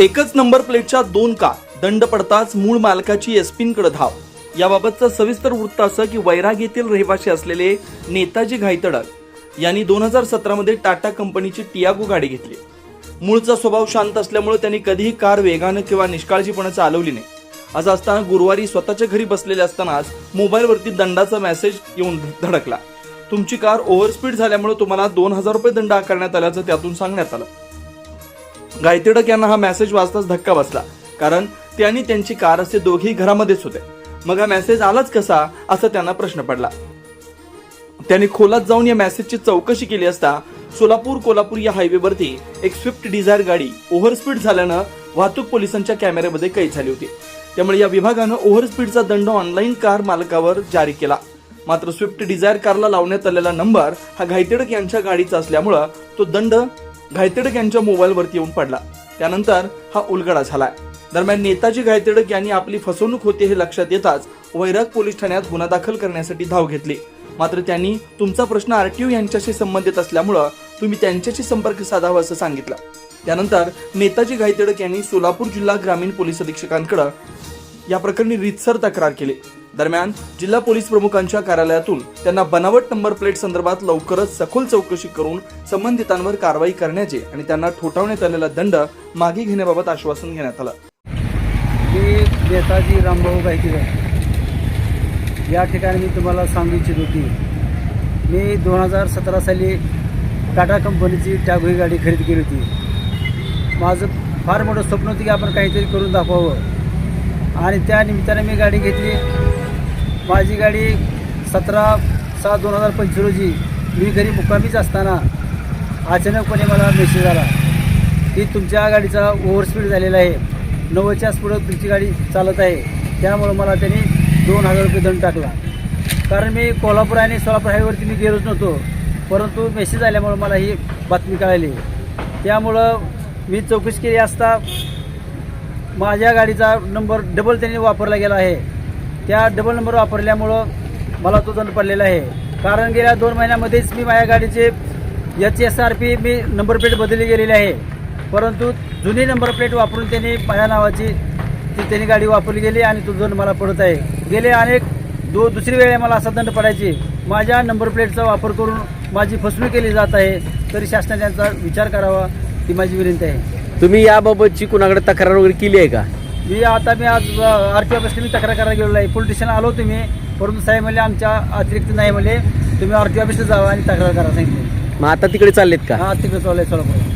एकच नंबर प्लेटच्या दोन कार दंड पडताच मूळ मालकाची एसपींकडे धाव. याबाबतचं सविस्तर वृत्त असं की वैराग येथील रहिवासी असलेले नेताजी घाईतडक यांनी दोन हजार सतरामध्ये टाटा कंपनीची टियागो गाडी घेतली. मूळचा स्वभाव शांत असल्यामुळे त्यांनी कधीही कार वेगानं किंवा निष्काळजीपणे चालवली नाही. असं असताना गुरुवारी स्वतःच्या घरी बसलेले असतानाच मोबाईलवरती दंडाचा मेसेज येऊन धडकला. तुमची कार ओव्हरस्पीड झाल्यामुळे तुम्हाला दोन हजार रुपये दंड आकारण्यात आल्याचं त्यातून सांगण्यात आलं. गायतेडक यांना हा मेसेज वाचताच धक्का बसला. कारण ते आणि त्यांची कार असे दोघेही घरामध्येच होते. मग हा मेसेज आलाच कसा असा त्यांना प्रश्न पडला. त्यांनी खोलात जाऊन या मेसेजची चौकशी केली असता सोलापूर कोल्हापूर या हायवेवरती एक स्विफ्ट डिझायर गाडी ओव्हरस्पीड झाल्यानं वाहतूक पोलिसांच्या कॅमेऱ्यामध्ये कैद झाली होती. त्यामुळे या विभागानं ओव्हरस्पीडचा दंड ऑनलाईन कार मालकावर जारी केला. मात्र स्विफ्ट डिझायर कारला लावण्यात आलेला नंबर हा घायतेडक यांच्या गाडीचा असल्यामुळं तो दंड घायतेडक यांच्या मोबाईलवरती येऊन पडला. त्यानंतर हा उलगडा झालाय. दरम्यान नेताजी घायतेडक यांनी आपली फसवणूक होते हे लक्षात येताच वैराग पोलीस ठाण्यात गुन्हा दाखल करण्यासाठी धाव घेतली. मात्र त्यांनी तुमचा प्रश्न आरटीओ यांच्याशी संबंधित असल्यामुळं तुम्ही त्यांच्याशी संपर्क साधावा असं सांगितलं. त्यानंतर नेताजी घायतेडक यांनी सोलापूर जिल्हा ग्रामीण पोलीस अधीक्षकांकडे या प्रकरणी रीतसर तक्रार केली. दरम्यान जिल्हा पोलीस प्रमुखांच्या कार्यालयातून त्यांना बनावट नंबर प्लेट संदर्भात लवकरच सखोल चौकशी करून संबंधितांवर कारवाई करण्याचे आणि त्यांना ठोठावण्यात आलेला दंड मागे घेण्याबाबत आश्वासन घेण्यात आलं. मी नेताजी रामभाऊ गायकीकर या ठिकाणी मी तुम्हाला सांगू इच्छित होती. मी दोन हजार सतरा साली टाटा कंपनीची टॅगो ही गाडी खरेदी केली होती. माझं फार मोठं स्वप्न होतं की आपण काहीतरी करून दाखवावं. आणि त्या निमित्ताने मी गाडी घेतली. माझी गाडी सतरा सहा दोन हजार पंचवीस रोजी मी घरी मुक्कामीच असताना अचानकपणे मला मेसेज आला की तुमच्या गाडीचा ओव्हरस्पीड झालेला आहे. नव्वदच्या स्पीडवर तुमची गाडी चालत आहे. त्यामुळं मला त्यांनी दोन हजार रुपये दंड टाकला. कारण मी कोल्हापूर आणि सोलापूर हायवेवरती मी गेलोच नव्हतो. परंतु मेसेज आल्यामुळं मला ही बातमी कळाली. त्यामुळं मी चौकशी केली असता माझ्या गाडीचा नंबर डबल त्यांनी वापरला गेला आहे. त्या डबल नंबर वापरल्यामुळं मला तो दंड पडलेला आहे. कारण गेल्या दोन महिन्यामध्येच मी माझ्या गाडीचे एच एस आर पी मी नंबर प्लेट बदलली गेलेली आहे. परंतु जुनी नंबर प्लेट वापरून त्यांनी माझ्या नावाची ती त्यांनी गाडी वापरली गेली आणि तो दंड मला पडत आहे. गेले अनेक दो दुसरी वेळे मला असा दंड पडायची. माझ्या नंबर प्लेटचा वापर करून माझी फसवणूक केली जात आहे तरी शासनाने त्यांचा विचार करावा ही माझी विनंती आहे. तुम्ही याबाबतची कुणाकडे तक्रार वगैरे केली आहे का? मी आता मी आज आर टी ऑफिसला मी तक्रार करायला गेलेलो आहे. पोलीस स्टेशन आलो तुम्ही परंतु साहेब म्हणले आमच्या अतिरिक्त नाही म्हणले. तुम्ही आर टी ऑफिसला जावा आणि तक्रार करा सांगितले. मग आता तिकडे चाललेत का? हा तिकडे चालू आहे सोलापूर